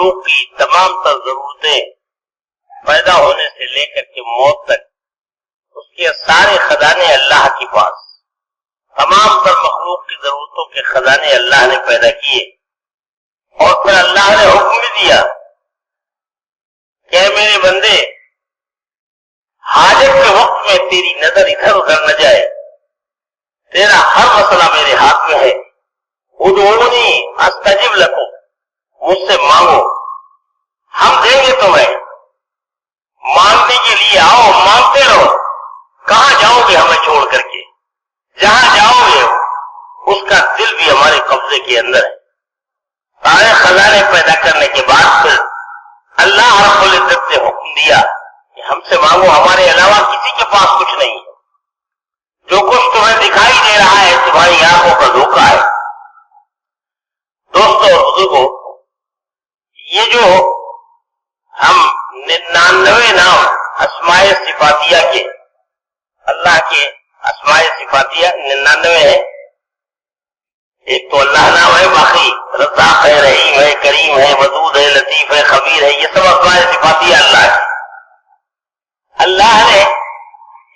مخلوق کی تمام تر ضرورتیں پیدا ہونے سے لے کر کے موت تک، اس کے سارے خزانے اللہ کے پاس۔ تمام تر مخلوق کی ضرورتوں کے خزانے اللہ نے پیدا کیے۔ اور پھر اللہ نے حکم بھی دیا کہ میرے بندے، حاجت کے وقت میں تیری نظر ادھر ادھر نہ جائے۔ تیرا ہر مسئلہ میرے ہاتھ میں ہے۔ ادونی استجب لکھو مجھ سے مانگو۔ ہم دیں گے تمہیں۔ مانگنے کے لیے آؤ، مانگتے رہو۔ کہاں جاؤ گے ہمیں چھوڑ کر کے؟ جہاں جاؤ گے، اس کا دل بھی ہمارے قبضے کے اندر ہے۔ سارے خزانے پیدا کرنے کے بعد پھر اللہ رب العزت نے حکم دیا کہ ہم سے مانگو۔ ہمارے علاوہ کسی کے پاس کچھ نہیں۔ ہے جو کچھ تمہیں دکھائی دے رہا ہے، تمہاری آنکھوں کا دھوکا ہے۔ کیوں ہم ننانوے نام اسماء صفاتیہ کے، اللہ کے اسماء صفاتیہ ننانوے ہیں۔ ایک تو اللہ نام ہے باقی، رزاق ہے، رحیم ہے، کریم ہے، ودود ہے، لطیف ہے، خبیر ہے، یہ سب اسماء صفاتیہ اللہ کی اللہ نے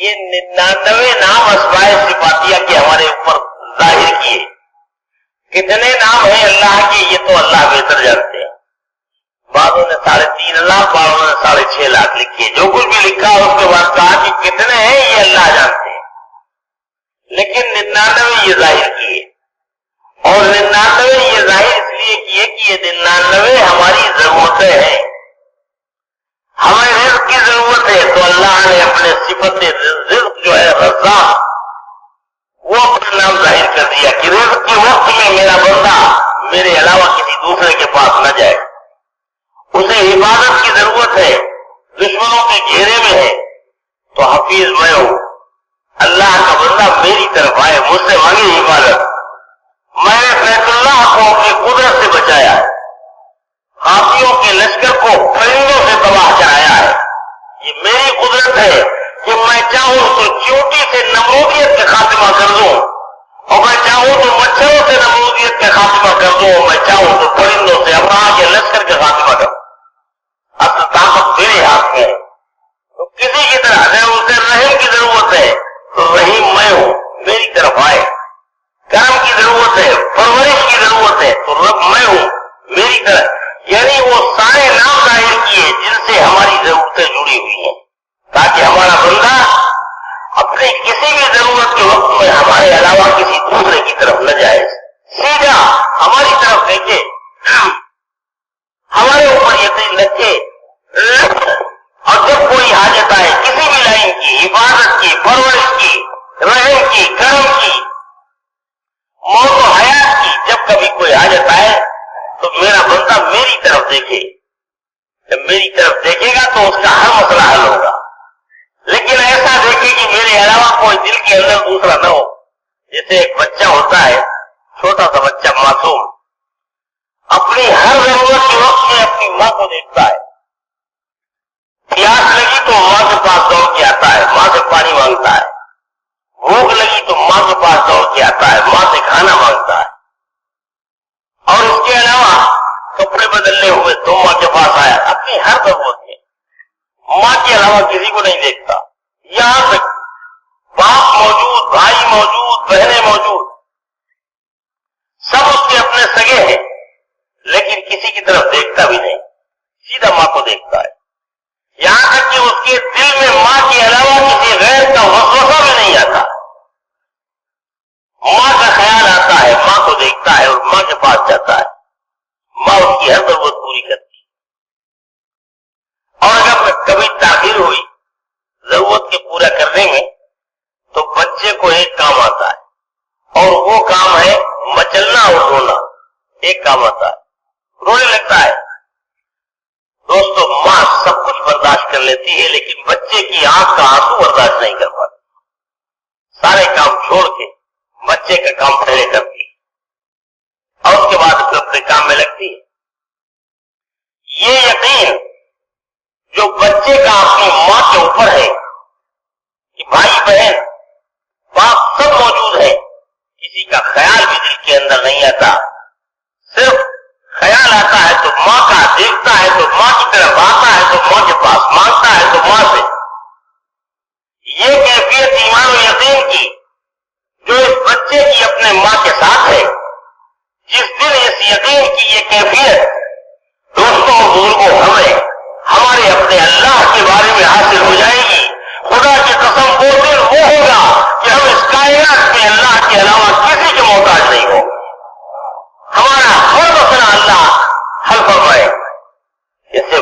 یہ ننانوے نام اسماء صفاتیہ کے ہمارے اوپر ظاہر کیے۔ کتنے نام ہیں اللہ کے، یہ تو اللہ بہتر جانتے ہیں۔ بعضوں نے ساڑھے تین لاکھ بعضوں نے ساڑھے چھ لاکھ لکھی جو کچھ بھی لکھا اس کے بعد کہا کہ کتنے ہیں یہ اللہ جانتے ہیں۔ لیکن ننانوے یہ ظاہر کیے۔ اور ننانوے یہ ظاہر اس لیے کیے کہ یہ ننانوے ہماری ضرورتیں ہیں۔ ہمیں رزق کی ضرورت ہے تو اللہ نے اپنے صفت رزق جو ہے رضا وہ اپنا نام ظاہر کر دیا کہ رزق کے وقت میں میرا بندہ طرف آئے مجھ سے منی حفاظت۔ میں نے بیت اللہ کو کی قدرت سے بچایا ہے۔ ہاتھیوں کے لشکر کو پرندوں سے تباہ کرایا ہے۔ یہ میری قدرت ہے کہ میں چاہوں تو چوٹی سے نمرودیت کا خاتمہ کر دوں۔ اور میں چاہوں تو مچھروں سے نمرودیت کا خاتمہ کر دوں۔ اور میں چاہوں تو پرندوں سے ابراہ کے لشکر کا خاتمہ ضرورت کے وقت میں اپنی ماں کو دیکھتا ہے۔ پیاس لگی تو ماں کے پاس دوڑ کے آتا ہے۔ ماں سے پانی مانگتا ہے۔ بھوک لگی تو ماں کے پاس دوڑ کے آتا ہے۔ ماں سے کھانا مانگتا ہے۔ اور اس کے علاوہ کپڑے بدلنے ہوئے تو ماں کے پاس آیا اپنی ہر ضرورت میں ماں کے علاوہ کسی کو نہیں دیکھتا۔ یہاں تک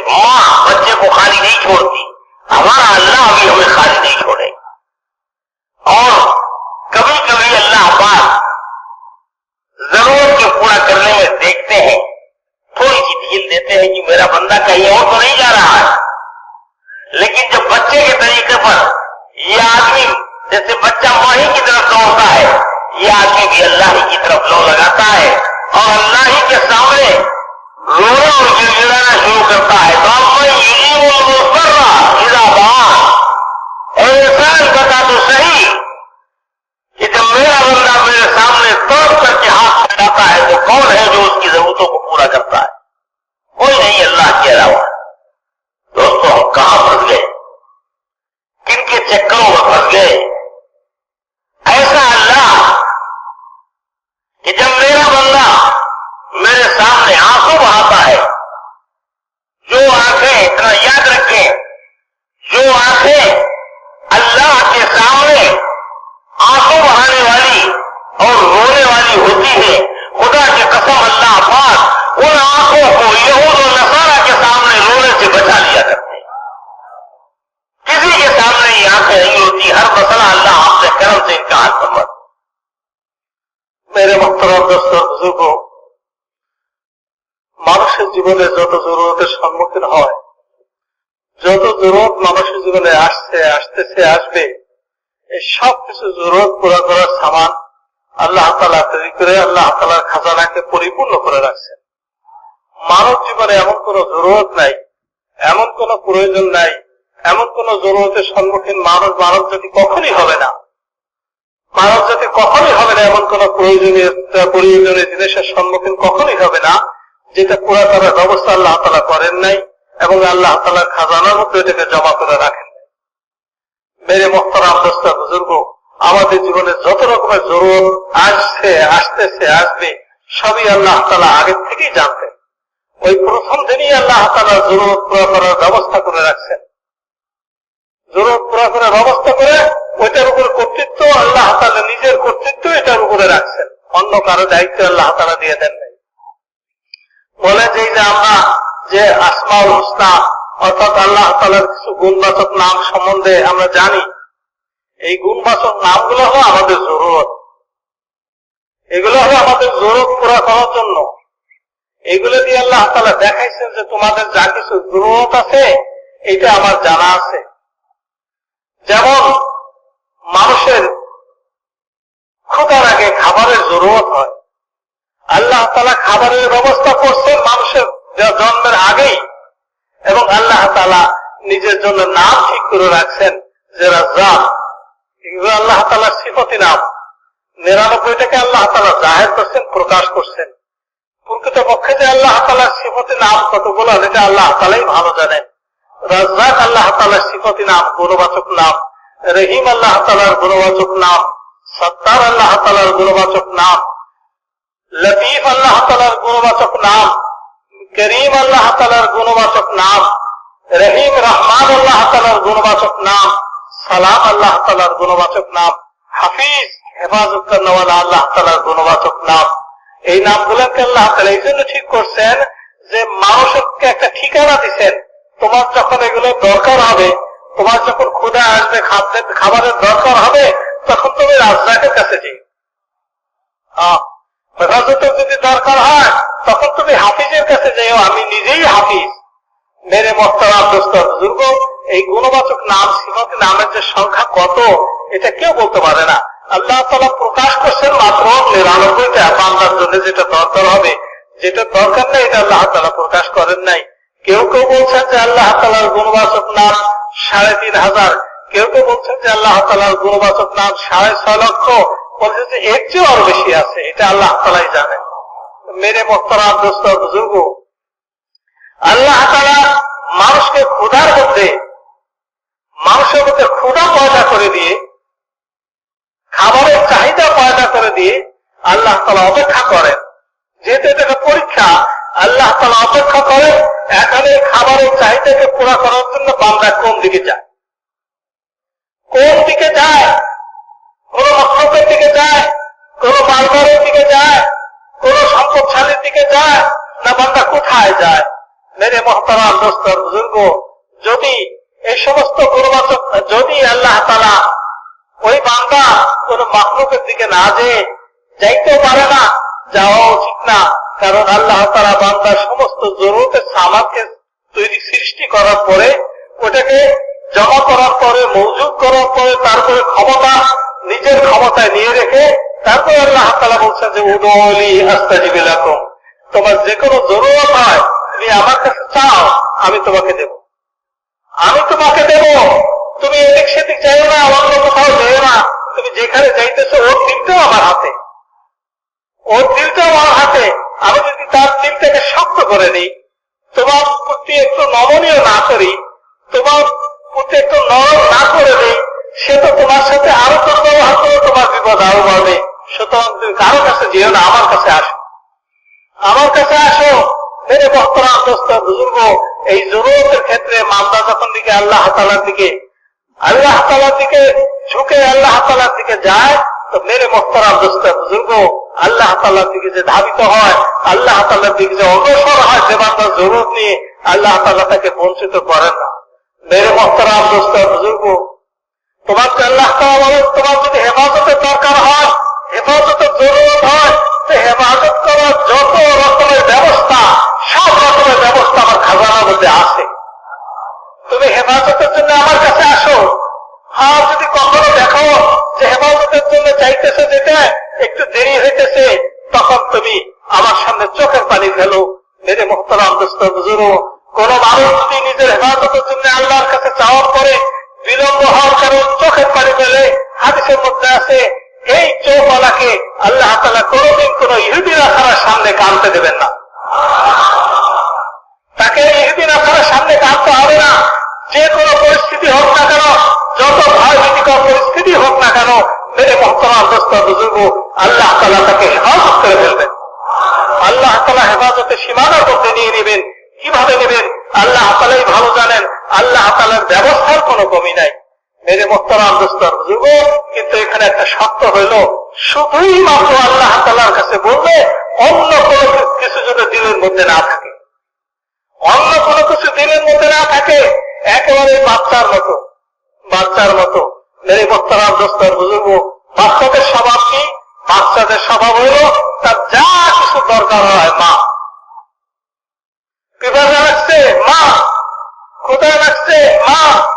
ماں بچے کو خالی نہیں چھوڑتی، ہمارا اللہ بھی ہمیں خالی نہیں چھوڑے اور کبھی کبھی اللہ پاک ضرورت کے پورا کرنے میں دیکھتے ہیں، تھوڑی سی ڈھیل دیتے ہیں کہ میرا بندہ کہیں اور تو نہیں جا رہا ہے۔ لیکن جب بچے کے طریقے پر یہ آدمی، جیسے بچہ ماں ہی کی طرف دوڑتا ہے، یہ آدمی بھی اللہ ہی کی طرف لو لگاتا ہے اور اللہ ہی کے سامنے رونا اور گڑ شروع کرتا ہے۔ যত জরুরত মানুষের জীবনে আসছে, আসতেছে, আসবে, এই সব কিছু জরুরত পুরা করার সামান আল্লাহ তালা তৈরি করে, আল্লাহ তালার খাজানাকে পরিপূর্ণ করে রাখছেন। মানব জীবনে এমন কোন জরুরত নাই, এমন কোন প্রয়োজন নাই, এমন কোন জরুরতের সম্মুখীন মানুষ, মানব জাতি কখনই হবে না। মানব জাতি কখনই হবে না এমন কোন প্রয়োজনীয় প্রয়োজনীয় জিনিসের সম্মুখীন কখনই হবে না, যেটা পুরা করার ব্যবস্থা আল্লাহ তালা করেন নাই। এবং আল্লাহ তালার খাজানার মধ্যে এটাকে জমা করে রাখেন। মেরে মোহতারাম দোস্তা, বুজুর্গ, আমাদের জীবনে যত রকমের জরুরত আসছে, আসতেছে, আসবে, সবই আল্লাহ তালা আগের থেকেই জানতেন। ওই প্রথম দিনই আল্লাহ তালা জরুরত পুরা করার ব্যবস্থা করে রাখছেন। জরুরত পুরা করার ব্যবস্থা করে ওইটার উপর কর্তৃত্ব আল্লাহ তালা নিজের কর্তৃত্ব এটার উপরে রাখছেন। অন্য কারও দায়িত্ব আল্লাহ তালা দিয়ে দেন নাই। বলে যে আমরা যে আসমাউল হুসনা, অর্থাৎ আল্লাহ তালার কিছু গুণবাচক নাম সম্বন্ধে আমরা জানি, এই গুণবাচক নামগুলো হলো আমাদের জরুরত। এগুলো হলো আমাদের জরুরত পুরা করার জন্য। এগুলো দিয়ে আল্লাহ তালা দেখাইছেন যে তোমাদের যা কিছু জরুরত আছে, এটা আমার জানা আছে। যেমন মানুষের ক্ষুদার আগে খাবারের জরুরত হয়। আল্লাহ তালা খাবারের ব্যবস্থা করছেন মানুষের জ- জন্মের আগেই এবং আল্লাহ তালা নিজের জন্য নাম ঠিক করে রাখছেন যে এগুলো আল্লাহ তালার সিফতি নাম। নিরানব্বইটাকে আল্লাহ তালা জাহের করছেন, প্রকাশ করছেন। প্রকৃত পক্ষে যে আল্লাহ তালার সিফতি নাম কতগুলো এটা আল্লাহ তালাই ভালো জানেন। রাজ্জাক আল্লাহ তালার সিফতি নাম, গুণবাচক নাম। রহিম আল্লাহ তালার গুণবাচক নাম। সত্তার আল্লাহ তালার গুণবাচক নাম। লতিফ আল্লাহ তালার গুণবাচক নাম। করিম আল্লাহ তালার গুণবাচক নাম, রহিম রহমান আল্লাহ তালার গুণবাচক নাম, সালাম আল্লাহ তালার গুণবাচক নাম, হাফিজ হেফাজত আল্লাহ তালার গুণবাচক নাম। এই নামগুলোকে আল্লাহ তালা এই জন্য ঠিক করছেন যে মানুষকে একটা ঠিকানা দিচ্ছেন তোমার যখন এগুলো দরকার হবে, তোমার যখন ক্ষুদা আসবে খাবারের দরকার হবে, তখন তুমি রাজনাকের কাছে যাই হেফাজতের যদি দরকার হয়, তখন তুমি হাফিজের কাছে যাও আমি নিজেই হাফিজ। মেরে মোস্তারাম দোস্ত, বুজুর্গ, এই গুণবাচক নাম সিফতি নামের যে সংখ্যা কত, এটা কেউ বলতে পারে না। আল্লাহ তালা প্রকাশ করছেন মাত্র নিরানব্বইটা, বান্দার জন্য যেটা দরকার হবে। যেটা দরকার নেই, এটা আল্লাহ তালা প্রকাশ করেন নাই। কেউ কেউ বলছেন যে আল্লাহ তালার গুণবাচক নাম সাড়ে তিন হাজার। কেউ কেউ বলছেন যে আল্লাহ তালার গুণবাচক নাম সাড়ে ছয় লক্ষ। বলছে যে এর চেয়ে আরও বেশি আছে, এটা আল্লাহ তালাই জানেন মেরে মোস্তরাম দোস্ত বুজুর্গ। আল্লাহ তালা মানুষকে ক্ষুধার মধ্যে, মানুষের মধ্যে ক্ষুধা পয়দা করে দিয়ে, খাবারের চাহিদা পয়দা করে দিয়ে আল্লাহ তালা অপেক্ষা করেন। যেহেতু এটা একটা পরীক্ষা, আল্লাহ তালা অপেক্ষা করেন, এখানে খাবারের চাহিদাকে পুরা করার জন্য বান্দা কোন দিকে যায়? কোন দিকে যায়? কোন মক্তবের দিকে যায়, কোন মালবারের দিকে যায়, কোন সম্পদশালীর দিকে যায়, না বান্দা কোথায় যায়? মেরে মহতারাম দোস্তর বুজুর্গ, যদি এই সমস্ত গুণবাচক, যদি আল্লাহ তালা ওই বান্দা কোন মাকলুকের দিকে না যেয়ে যাইতেও পারে না যাওয়া উচিত না। কারণ আল্লাহ তারা বান্দার সমস্ত জরুরতের সামানকে তৈরি সৃষ্টি করার পরে, ওটাকে জমা করার পরে, মজুদ করার পরে, তারপরে ক্ষমতা নিজের ক্ষমতায় নিয়ে রেখে তারপরে আল্লাহ তালা বলছেন যে উদলি আস্তাজিবিলাকুম তোমার যে কোনো জরুরত হয়, তুমি আমার কাছে চাও, আমি তোমাকে দেব। আমি তোমাকে দেব। তুমি এদিক সেদিক যাইও না, অন্য কোথাও যাইও না। তুমি যেখানে যাইতেছো, ওর দিলটাও আমার হাতে। ওর দিলটাও আমার হাতে। আমি যদি তার দিলটাকে শক্ত করে নিই, তোমার প্রতি একটু নমনীয় না করি, তোমার প্রতি একটু নরম না করে দিই সে তো তোমার সাথে আরও দুর্ব্যবহার করে তোমার বিপদ আরও বাড়বে। সুতরাং তুমি কারও কাছে যেও না, আমার কাছে আসো। আমার কাছে আসো। মেরে বর্তমান দোস্ত, বুজুর্গ, এই জরুরতের ক্ষেত্রে মামলা যখন দিকে আল্লাহ তালার দিকে, আল্লাহ তালার দিকে ঝুঁকে আল্লাহ তালার দিকে যায়, তো মেরে মোহতারাম দোস্ত, বুজুর্গ, আল্লাহ তাল্লার দিকে যে ধাবিত হয়, আল্লাহ তাল্লার দিকে যে অগ্রসর হয় যে বান্দার জরুরত নিয়ে আল্লাহ তালা তাকে বঞ্চিত করেন না। মেরে মোহতারাম দোস্ত, বুজুর্গ তোমাকে আল্লাহ তোমার যদি হেফাজতের দরকার হয় হেফাজতের জরুরত হয় তো হেফাজত করার যত রকমের ব্যবস্থা, সব রকমের ব্যবস্থা আমার খাজানার মধ্যে আছে। তুমি হেফাজতের জন্য আমার কাছে আসো। হ্যাঁ যদি কখনো দেখো যে হেফাজতের জন্য চাইতেছে যেটা একটু দেরি হইতেছে, তখন তুমি আমার সামনে চোখের পানি ফেলো। মেরে মোহতারাম দোস্ত বুজুরো কোন মানুষ যদি নিজের হেফাজতের জন্য আল্লাহর কাছে চাওয়ার পরে বিলম্ব হওয়ার কারণ চোখের পানি ফেলে হাদিসের মধ্যে আছে, এই চৌপালাকে আল্লাহ তালা কোনদিন কোন ইহুদি রাখার সামনে কানতে দেবেন না। তাকে ইহুদিন আপনার সামনে কাঁদতে হবে না। যে কোনো পরিস্থিতি হোক না কেন, যত ভয় ভীতিকর পরিস্থিতি হোক না কেন, মেরে মহতরাম দোস্ত বুজুর্গ আল্লাহ তালা তাকে হেফাজত করে ফেলবেন। আল্লাহ তালা হেফাজতের সীমানার মধ্যে নিয়ে নেবেন কীভাবে নেবেন? আল্লাহ তালাই ভালো জানেন। আল্লাহ তালার ব্যবস্থার কোনো কমি নাই। মেরে মোহতরাম দোস্তর বুজুর্গ কিন্তু এখানে একটা শর্ত হইল শুধুই মাত্র আল্লাহ তালার কাছে বললে অন্য কোনো কিছু যদি দিনের মধ্যে না থাকে। অন্য কোনো কিছু দিনের মধ্যে না থাকে একেবারে বাচ্চার মতো বাচ্চার মতো। মেরে মোত্তারাম দোস্তর বুঝুর্গ বাচ্চাদের স্বভাব কি? বাচ্চাদের স্বভাব হইল, তার যা কিছু দরকার হয় মা। কোথায় লাগছে? মা,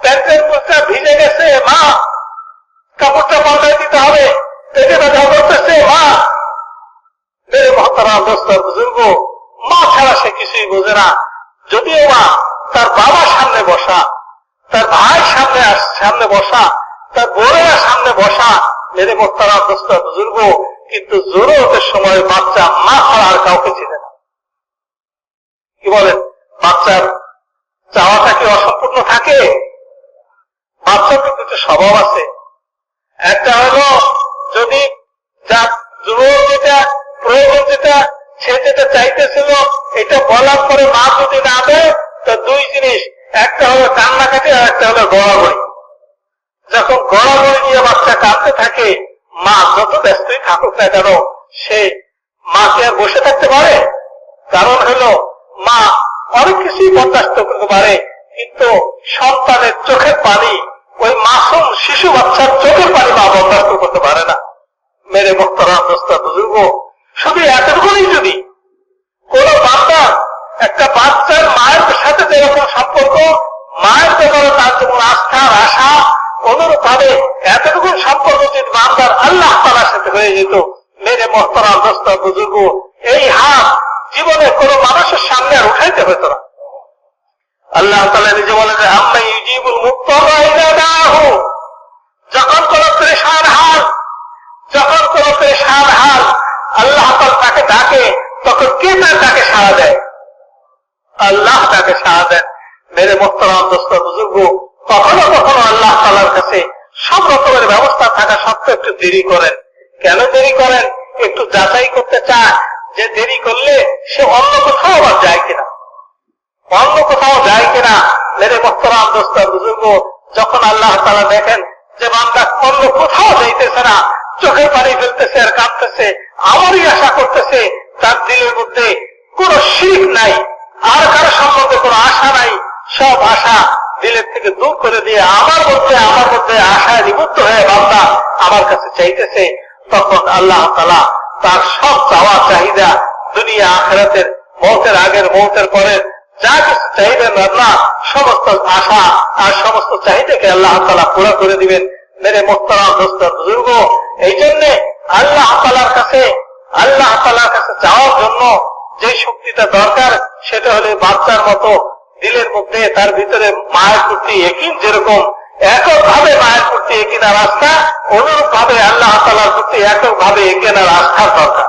প্যান্টের মুখটা ভিজে গেছে, মা। কাপড়টা পাল্টাই দিতে হবে। পেটে ব্যথা করতেছে, মা। মেরে মহতারাম দোস্তর বুজুর্গ, মা ছাড়া সে কিছুই বোঝে না। যদিও মা, তার বাবার সামনে বসা, তার ভাই সামনে সামনে বসা, তার বোনেরা সামনে বসা, মেরে মোত্তারা দোস্ত, বুজুর্গ, কিন্তু জরুরতের সময় বাচ্চা মা ছাড়া আর কাউকে চিনে না। কি বলেন? বাচ্চার চাওয়াটা কি অসম্পূর্ণ থাকে? কিন্তু একটা স্বভাব আছে। একটা হলো, যদি যা জরুরত যেটা, প্রয়োজন যেটা, সে যেটা চাইতেছিল, এটা বলার পরে মা যদি না দেয়, তো দুই জিনিস। একটা হলো কান্নাকাটি আর একটা হলো গড়াগড়ি। যখন গড়াগড়ি নিয়ে বাচ্চা কাঁদতে থাকে, মা যত ব্যস্তই থাকুক না কেন, সে মাকে আর বসে থাকতে পারে? কারণ হলো, মা অনেক কিছুই বরদাস্ত করতে পারে, কিন্তু সন্তানের চোখের পানি, ওই মাসুম শিশু বাচ্চার চোখের পানি মা বরদাস্ত করতে পারে না। মেরে মোস্তরাম দোস্তা, বুজুর্গ, শুধু এতটুকুই যদি কোন বাচ্চা একটা বাচ্চার মায়ের সাথে যেরকম সম্পর্ক, মায়ের ব্যাপারে তার যেমন আস্থার আশা অনুরূপ ভাবে এতটুকু সম্পর্ক যদি বান্দার আল্লাহ তালার সাথে হয়ে যেত, মেরে মহতরা দোস্তা, বুজুর্গ, এই হাত জীবনে কোন মানুষের সামনে আর উঠাইতে হতো না। আল্লাহ তালা নিজে বলে যে, আম্মা ইউজিবুল মুক্ত যখন কোন পরেশান হাল, যখন কোন পরেশান হাল, আল্লাহ তাকে ডাকে, তখন কে তার ডাকে সাড়া দেয়? আল্লাহ তাকে সাড়া দেন। মেরে মোস্তরাম দোস্ত বুজুর্গ, কখনো কখনো আল্লাহ তালার কাছে সব রকমের ব্যবস্থা থাকা সত্ত্বেও একটু দেরি করেন। কেন দেরি করেন? একটু যাচাই করতে চায় যে দেরি করলে সে অন্য কোথাও আবার যায় কিনা? অন্য কোথাও যায় কিনা? মেরে মোস্তরাম দোস্ত, বুজুর্গ, যখন আল্লাহ তালা দেখেন যে বান্দা অন্য কোথাও যাইতেছে না চোখে পানি ফেলতেছে আর কাঁদতেছে, আমারই আশা করতেছে, তার দিলের মধ্যে কোন শিখ নাই, আর কারও সম্বন্ধে কোন আশা নাই, সব আশা দিলের থেকে দূর করে দিয়ে আমার মধ্যে আমার মধ্যে আশায় নিবদ্ধ হয়ে বান্দা আমার কাছে চাইতেছে তখন আল্লাহ তালা তার সব চাওয়া আখেরাতের মৌতের আগের মৌতের পরের যা কিছু চাইবেন আল্লাহ, সমস্ত আশা আর সমস্ত চাহিদাকে আল্লাহ তালা পুরো করে দিবেন। মেরে মোস্তারাম দোস্ত বুজুর্গ এই জন্যে আল্লাহ তালার কাছে, আল্লাহ তালার কাছে যাওয়ার জন্য যে শক্তিটা দরকার, সেটা হলে বাচ্চার মতো দিলের মধ্যে তার ভিতরে মায়ের প্রতি একিন যেরকম, এককভাবে মায়ের প্রতি একিনা রাস্তা অনুরূপ ভাবে আল্লাহ তালার প্রতি এককভাবে একিনা রাস্তার দরকার।